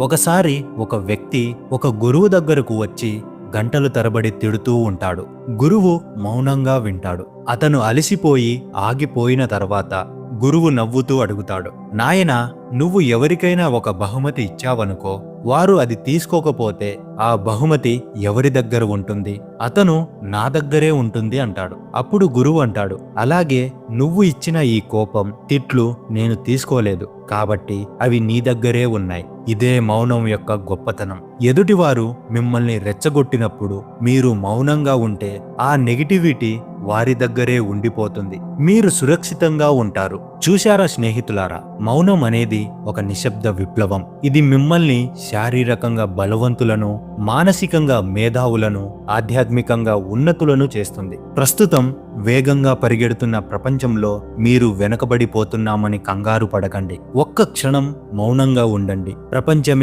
ఒకసారి ఒక వ్యక్తి ఒక గురువు దగ్గరకు వచ్చి గంటలు తరబడి తిడుతూ ఉంటాడు. గురువు మౌనంగా వింటాడు. అతను అలసిపోయి ఆగిపోయిన తర్వాత గురువు నవ్వుతూ అడుగుతాడు. నాయన నువ్వు ఎవరికైనా ఒక బహుమతి ఇచ్చావనుకో వారు అది తీసుకోకపోతే ఆ బహుమతి ఎవరి దగ్గర ఉంటుంది? అతను నా దగ్గరే ఉంటుంది అంటాడు. అప్పుడు గురువు అంటాడు అలాగే నువ్వు ఇచ్చిన ఈ కోపం తిట్లు నేను తీసుకోలేదు. కాబట్టి అవి నీ దగ్గరే ఉన్నాయి. ఇదే మౌనం యొక్క గొప్పతనం. ఎదుటివారు మిమ్మల్ని రెచ్చగొట్టినప్పుడు మీరు మౌనంగా ఉంటే ఆ నెగిటివిటీ వారి దగ్గరే ఉండిపోతుంది. మీరు సురక్షితంగా ఉంటారు. చూశారా స్నేహితులారా? మౌనం అనేది ఒక నిశ్శబ్ద విప్లవం. ఇది మిమ్మల్ని శారీరకంగా బలవంతులను మానసికంగా మేధావులను ఆధ్యాత్మికంగా ఉన్నతులను చేస్తుంది. ప్రస్తుతం వేగంగా పరిగెడుతున్న ప్రపంచంలో మీరు వెనకబడిపోతున్నామని కంగారు పడకండి. ఒక్క క్షణం మౌనంగా ఉండండి. ప్రపంచమే